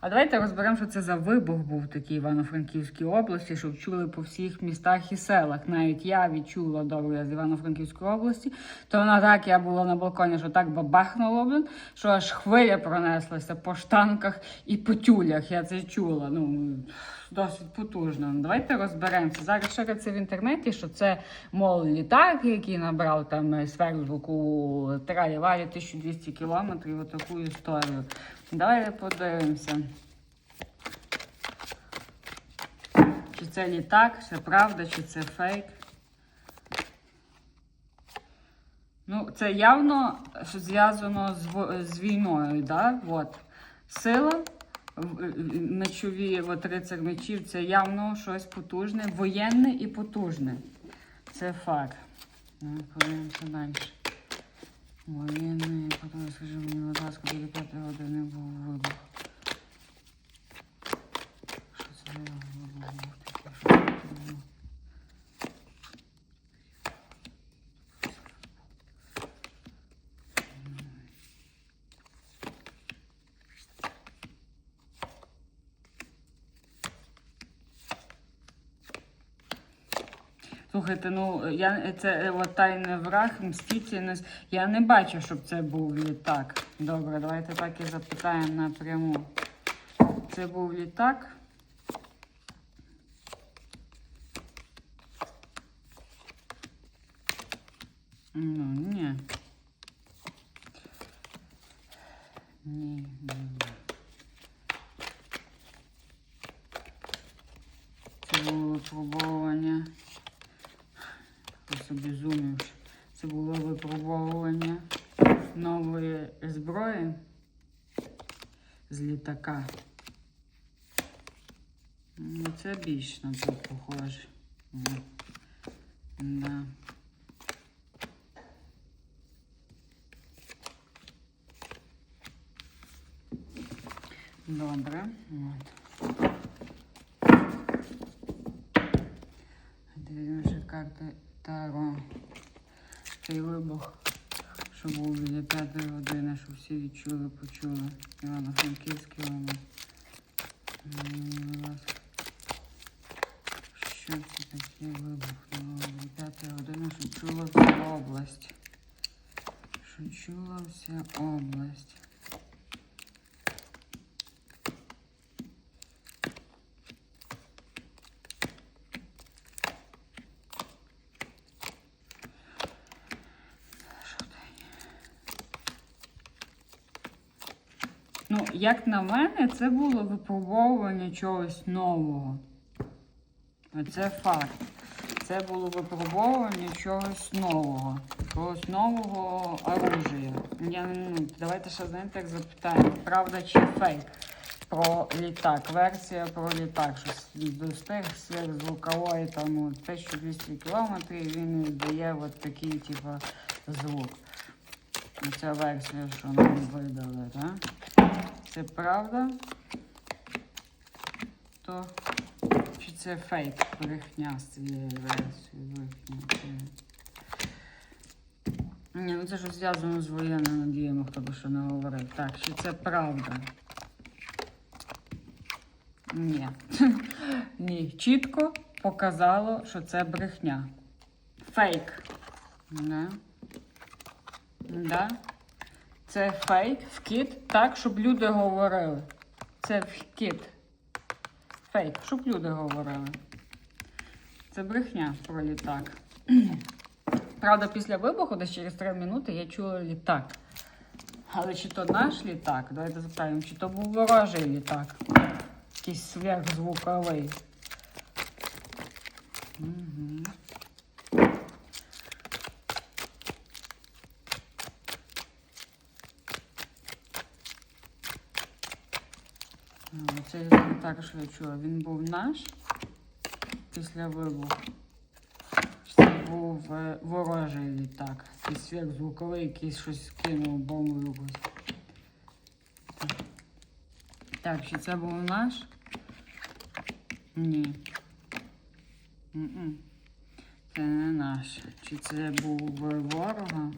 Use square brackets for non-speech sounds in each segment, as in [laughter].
А давайте розберемо, що це за вибух був такий Івано-Франківській області, щоб чули по всіх містах і селах. Навіть я відчула добре з Івано-Франківської області. То вона так, я була на балконі, що так бабахнуло, блин, що аж хвиля пронеслася по штанках і по тюлях. Я це чула. Ну, досить потужно. Давайте розберемося. Зараз шириться в інтернеті, що це, мов, літак, який набрав там е, сверхзвуку тралі-валі 1200 кілометрів, отаку історію. Давайте подивимося. Чи це літак, це правда, чи це фейк. Ну, це явно зв'язано з, з війною, да? От. Сила, мечові, от рицар мечів, це явно щось потужне, воєнне і потужне. Це факт. Ну, Подивимося далі. Воєнний, потім скажи мені, будь ласка, біля п'ятої години був вибух. Що це за вибух був такий? Що це було? Слухайте, ну я це е, от тайний враг, мстительність. Я не бачу, щоб це був літак. Добре, давайте так і запитаємо напряму. Це був літак. Ну. Ні, ні, ні. Це було випробовування. Просто безумівши. Це було випробовування нової зброї з літака. Ну, це більш на це похоже. Да. Добре. От. Дивимося карти Таро. Цей вибух, що був біля п'ятої години, що всі відчули, почули. Івано-Франківський ласка. Що це таке вибух? Ну, біля п'ятої години, що чула вся область. Що чула вся область. Ну, як на мене, це було випробовування чогось нового. Це факт. Це було випробовування чогось нового. Чогось нового оружия. Я, ну, давайте ще знаєте, як запитаємо, правда чи фейк про літак. Версія про літак, що достиг сверхзвукової там ну, 1200 кілометрів, він дає от такий, типу, звук. Ця версія, що нам видали, так? Це правда? То чи це фейк брехня з цієї версії? Брехня. Ні, ну це ж зв'язано з воєнними діями, хто би що не говорив. Так, чи це правда? Ні. [laughs] Ні. Чітко показало, що це брехня. Фейк. Да. Да. Це фейк, вкид, так, щоб люди говорили. Це вкид. Фейк, щоб люди говорили. Це брехня про літак. [clears throat] Правда, після вибуху, десь через 3 минути, я чула літак. Але чи то наш літак? Давайте запитаємо, чи то був ворожий літак? Якийсь сверхзвуковий. Угу. Це літак, що я. Він був наш після вибуху. Це був е, ворожий літак. Якийсь сверхзвуковий, якийсь щось кинув бомбу якусь. Так, чи це був наш? Ні. М-м. Це не наш. Чи це був ворога?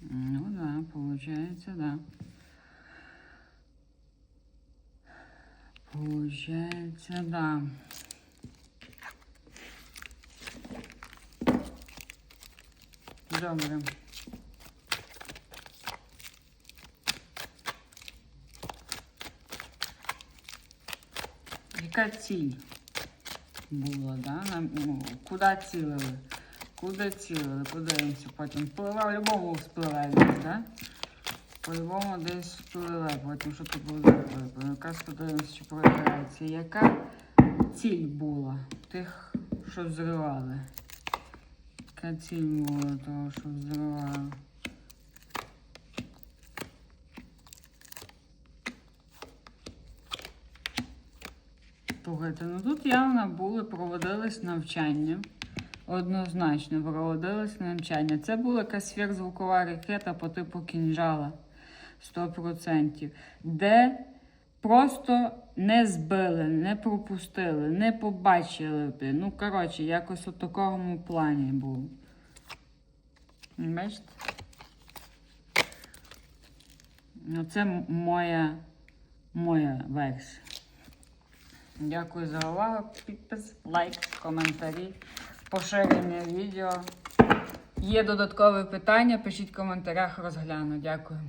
Ну да, виходить, да. Получається, да. Добре. Яка ціль була, да? Нам, ну, куди цілили? Куди цілили? Подивимося потім. Впливе, в-любому вспливе десь, да? По-любому десь впливе, потім що тут буде. Якраз подивимося, чи проявляється. Яка ціль була тих, що зривали? Яка ціль була того, що зривали? Слухайте, ну тут явно були, проводились навчання. Однозначно проводились навчання. Це була якась сверхзвукова ракета по типу кінжала 100%. Де просто не збили, не пропустили, не побачили. Ну, коротше, якось у такому плані було. Бачите? Ну, це моя, моя версія. Дякую за увагу. Підпис, лайк, коментарі, поширення відео. Є додаткові питання, пишіть в коментарях, розгляну. Дякую.